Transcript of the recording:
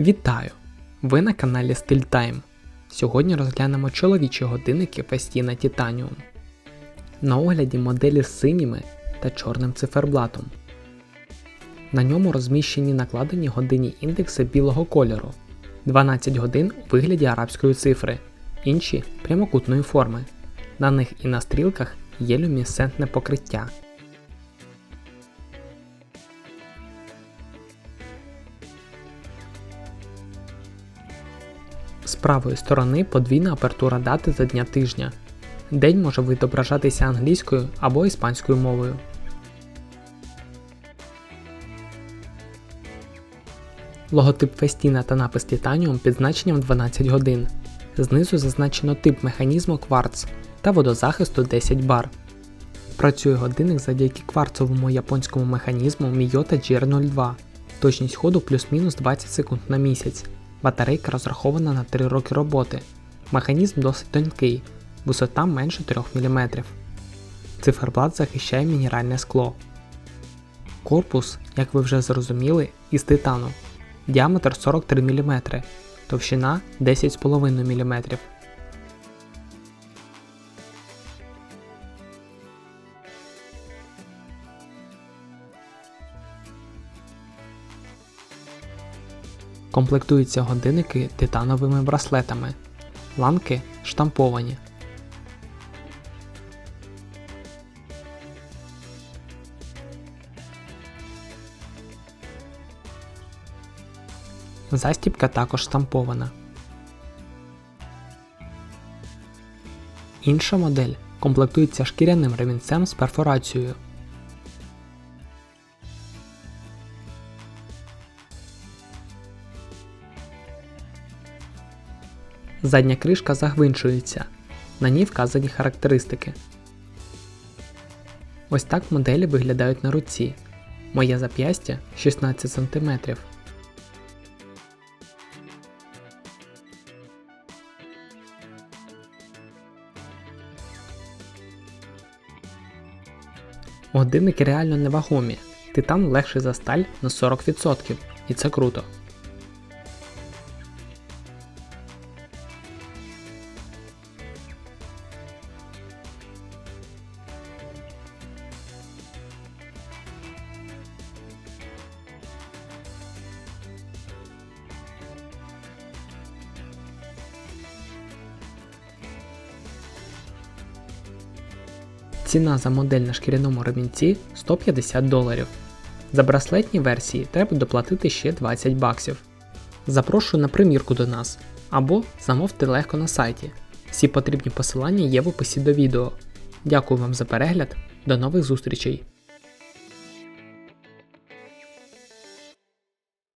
Вітаю! Ви на каналі Style Time. Сьогодні розглянемо чоловічі годинники Festina Titanium. На огляді моделі з синіми та чорним циферблатом. На ньому розміщені накладені годинні індекси білого кольору, 12 годин у вигляді арабської цифри, інші прямокутної форми. На них і на стрілках є люмісцентне покриття. З правої сторони подвійна апертура дати за дня тижня. День може відображатися англійською або іспанською мовою. Логотип Фестіна та напис Titanium під значенням 12 годин. Знизу зазначено тип механізму кварц та водозахисту 10 бар. Працює годинник завдяки кварцовому японському механізму Miyota GR02. Точність ходу плюс-мінус 20 секунд на місяць. Батарейка розрахована на 3 роки роботи. Механізм досить тонкий, висота менше 3 мм. Циферблат захищає мінеральне скло. Корпус, як ви вже зрозуміли, із титану. Діаметр 43 мм, товщина 10,5 мм. Комплектуються годинники титановими браслетами. Ланки штамповані. Застібка також штампована. Інша модель комплектується шкіряним ремінцем з перфорацією. Задня кришка загвинчується. На ній вказані характеристики. Ось так моделі виглядають на руці. Моє зап'ястя 16 см. Годинники реально невагомі. Титан легший за сталь на 40%, і це круто. Ціна за модель на шкіряному ремінці 150 доларів. За браслетні версії треба доплатити ще 20 баксів. Запрошую на примірку до нас або замовте легко на сайті. Всі потрібні посилання є в описі до відео. Дякую вам за перегляд, до нових зустрічей!